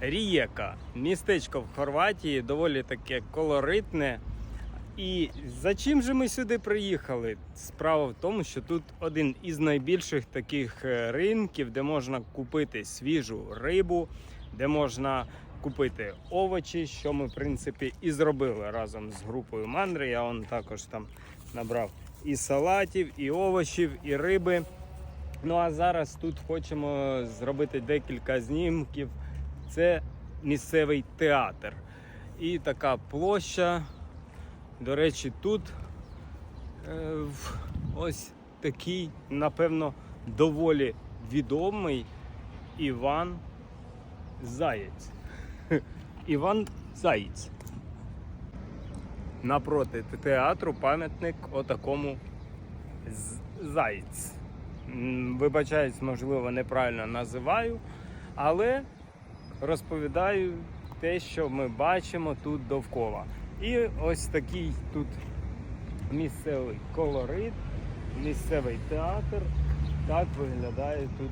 Рієка, містечко в Хорватії, доволі таке колоритне. І за чим же ми сюди приїхали? Справа в тому, що тут один із найбільших таких е, ринків, де можна купити свіжу рибу, де можна купити овочі, що ми в принципі і зробили разом з групою Мандри. Я он також там набрав і салатів, і овочів, і риби. Ну а зараз тут хочемо зробити декілька знімків. Це місцевий театр. І така площа. До речі, тут е, ось такий, напевно, доволі відомий Іван Заєць. Іван Заєць. Напроти театру пам'ятник отакому Заєць. Вибачаюсь, можливо, неправильно називаю, але розповідаю те, що ми бачимо тут довкола. І ось такий тут місцевий колорит, місцевий театр. Так виглядає тут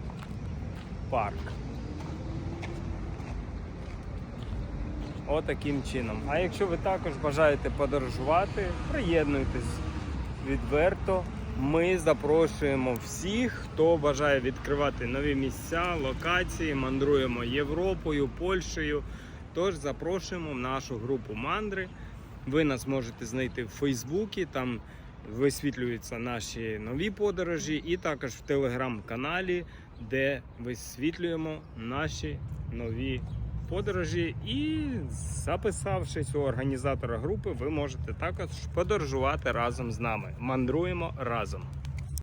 парк. Отаким чином. А якщо ви також бажаєте подорожувати, приєднуйтесь відверто. Ми запрошуємо всіх, хто бажає відкривати нові місця, локації, мандруємо Європою, Польщею. Тож запрошуємо в нашу групу мандри. Ви нас можете знайти в Фейсбуці, там висвітлюються наші нові подорожі, і також в телеграм-каналі, де висвітлюємо наші нові подорожі. І записавшись у організатора групи, ви можете також подорожувати разом з нами. Мандруємо разом.